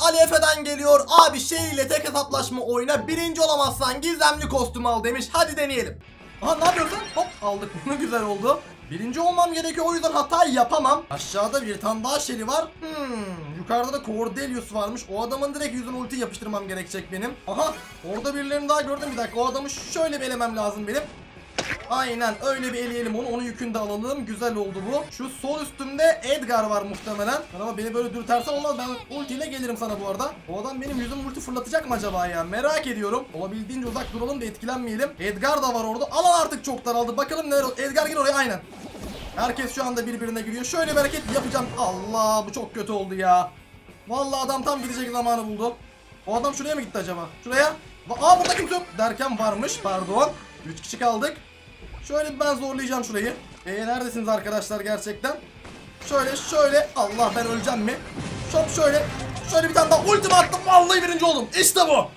Ali Efe'den geliyor. Abi şey ile tek hesaplaşma oyna. Birinci olamazsan gizemli kostüm al demiş. Hadi deneyelim. Aha ne yapıyorsun? Hop aldık bunu güzel oldu. Birinci olmam gerekiyor o yüzden hata yapamam. Aşağıda bir tane daha şeli var. Hmm, yukarıda da Cordelius varmış. O adamın direkt yüzüne ulti yapıştırmam gerekecek benim. Aha orada birilerini daha gördüm bir dakika. O adamı şöyle bir elemem lazım benim. Aynen öyle bir eleyelim onu. Onun yükünü de alalım. Güzel oldu bu. Şu sol üstümde Edgar var muhtemelen. Ama beni böyle dürtersen olmaz. Ben ultiyle gelirim sana bu arada. O adam benim yüzüm ulti fırlatacak mı acaba ya? Merak ediyorum. Olabildiğince uzak duralım da etkilenmeyelim. Edgar da var orada. Alan artık çok daraldı. Bakalım neler. Edgar gir oraya aynen. Herkes şu anda birbirine giriyor. Şöyle bir hareket yapacağım. Allah bu çok kötü oldu ya. Vallahi adam tam gidecek zamanı buldu. O adam şuraya mı gitti acaba? Şuraya. Aa burada kimse yok. Derken varmış pardon. 3 kişi kaldık. Şöyle ben zorlayacağım şurayı. Ee neredesiniz arkadaşlar gerçekten? Şöyle şöyle. Allah ben öleceğim mi? Şop şöyle. Şöyle bir tane daha ultimi attım. Vallahi birinci oldum. İşte bu.